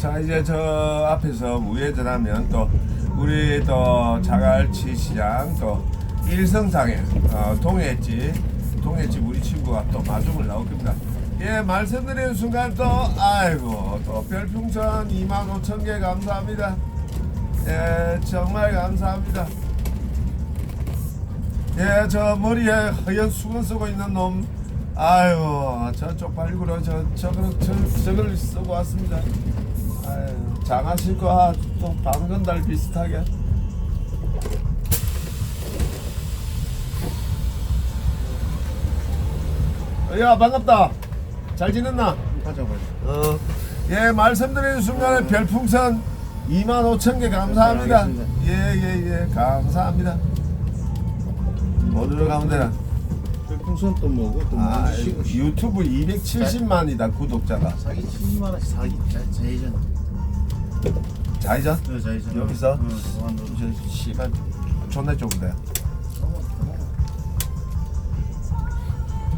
자 이제 저 앞에서 우회전하면 또 우리 또 자갈치 시장 또 일성장에 어, 동해집 동해집 우리 친구가 또 마중을 나올 겁니다. 예 말씀드리는 순간 또 아이고 또 별풍선 2만 5천 개 감사합니다. 예 정말 감사합니다. 예 저 머리에 허연 수건 쓰고 있는 놈 아유 저쪽 발굴로 저 저걸 저, 저걸 쓰고 왔습니다. 아유 장화 신고 또 방건달 비슷하게. 야 반갑다. 잘 지냈나? 가자 가자. 어. 예 말씀드리는 순간에 별풍선 2만 5천 개 감사합니다. 예예예 감사합니다. 어디로 가면 되나? 별풍선 또 뭐고 또 아, 먼저 쉬고 쉬고. 유튜브 270만이다 구독자가. 사기 7만 원씩 사기 자 자이전. 자이전? 어 자이전. 여기서? 어 완도. 저 씨발 존나 좁은데.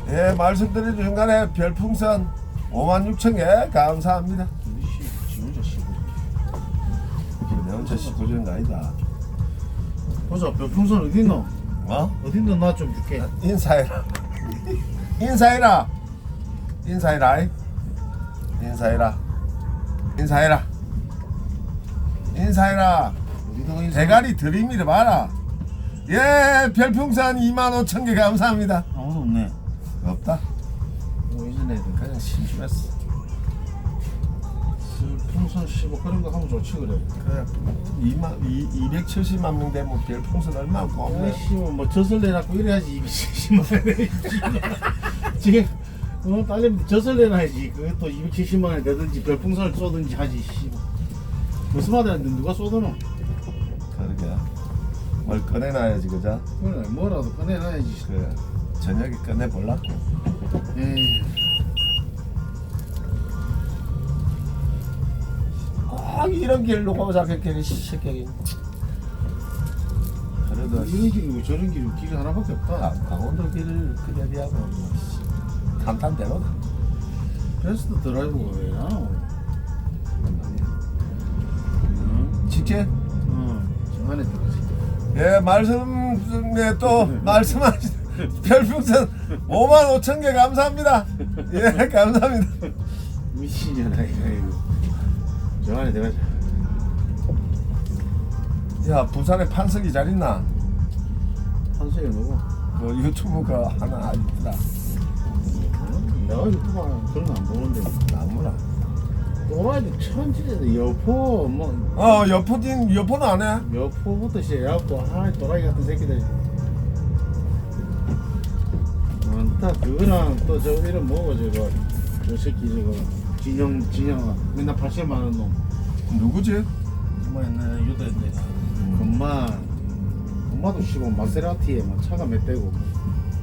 예 말씀드리는 순간에 별풍선 5만 6천 개 감사합니다. 우리 씨. 내 혼자 19전 아니다. 보자 별풍선 어디 있노? 어? 어디 있노 나좀 줄게. 인사해라. 인사해라. 인사해라. 인사해라. 인사해라. 인사해라. 대가리 들이밀어 봐라. 예, 별풍선 2만 5천 개 감사합니다. 아무도 없네. 없다. 뭐 이전에 그냥 심심했어. 별풍선 씹어 그런 거 하면 좋지 그래. 그래. 2만 2, 270만 명 되면 별 풍선 얼마나 아이 고맙네. 씨뭐 젖을 내놨고 이래야지 270만 원. 지금 어 딸내미 젖을 내놔야지. 그것도 270만 원 되든지 별풍선을 쏘든지 하지. 씨. 무슨 말이야? 누가 쏘드노? 그러게. 뭘 꺼내놔야지 그자. 그래 뭐라도 꺼내놔야지. 그래. 저녁에 꺼내볼라고. 이런 길로 고작했길래 시식하기. 그래도 이런 길이고 저런 길이고 길이 하나밖에 없다. 강- 강원도 길을 그대 비하고 뭐, 탄탄대로다. 베스트 드라이브가 왜 나오? 응? 직계? 어, 저 안에 들어가지. 예, 말씀에 또 말씀하신 별풍선 5만 5천 개 감사합니다. 예, 감사합니다. 미친년아 이거 안에 들어가자. 야, 부산에 판석이 잘 있나? 한석이 누구? 그 유튜브가 하나 있더라. 응? 내가 유튜브 그런 거 안 보는데. 나무라. 또라이도 천지대 여포 뭐 어, 여포딘 여포는 안 해? 여포부터 시작해갖고 아 또라이 같은 새끼들. 많다 그거랑 또 저 이름 뭐고 저거 저 새끼 저거 진영 진영아 맨날 80만 원 놈. 누구지? 엄마 옛날에 유도 했네. 엄마 엄마도 씨고 마세라티에 막 차가 몇 대고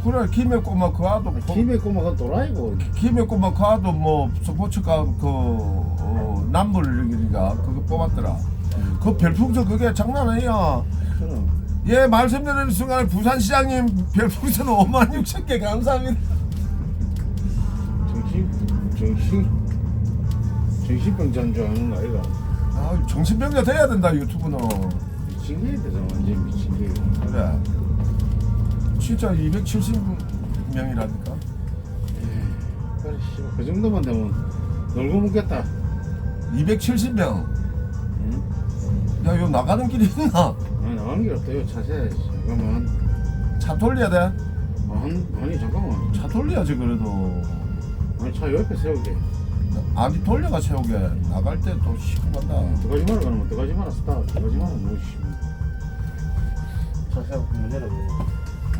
그래, 김해 꼬마 그 아도 그- 김에 꼬마 그건 또라이고 김해 꼬마 그 아도 뭐 스포츠카 그 어, 남불이가 그거 뽑았더라. 그 별풍선 그게 장난 아니야. 그럼 예, 말씀드리는 순간에 부산시장님 별풍선 5만 6천 개 감사합니다. 정신 정신 정신병자인 줄 아는 거 아이가 아, 정신병자 돼야 된다 유튜브는. 미친 게 되잖아 완전 미친 게 그래. 진짜 270명이라니까. 그래 씨발 그 정도만 되면 놀고 먹겠다 270명. 응? 야, 이거 나가는 길이 있나? 아니 나가는 게 없다 이거 차 세야지 잠깐만 차 돌려야 돼. 아니, 아니 잠깐만 차 돌려야지 그래도. 아니 차 옆에 세우게 아니 돌려가 세우게. 나갈 때또 싣고 간다. 들어가지 마라 그러면 들어가지 마라 스타 들어가지 마라 뭐 씨. 차 세우고 문 열어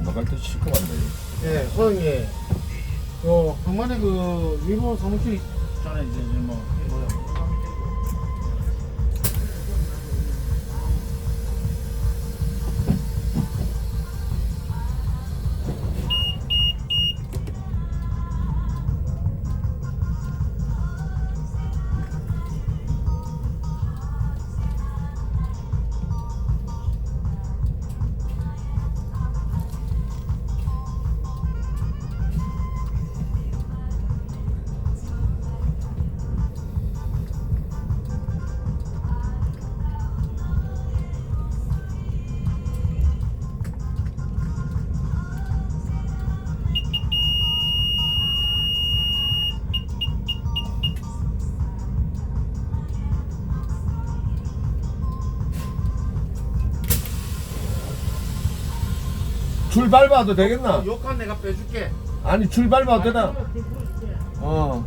나갈 때 싣고 간다. 예, 소영이 요 항만에 그 위보 사무실 있잖아요 이제 이제 뭐 줄 밟아도 되겠나? 욕한 내가 빼줄게. 아니 줄 밟아도 되나? 어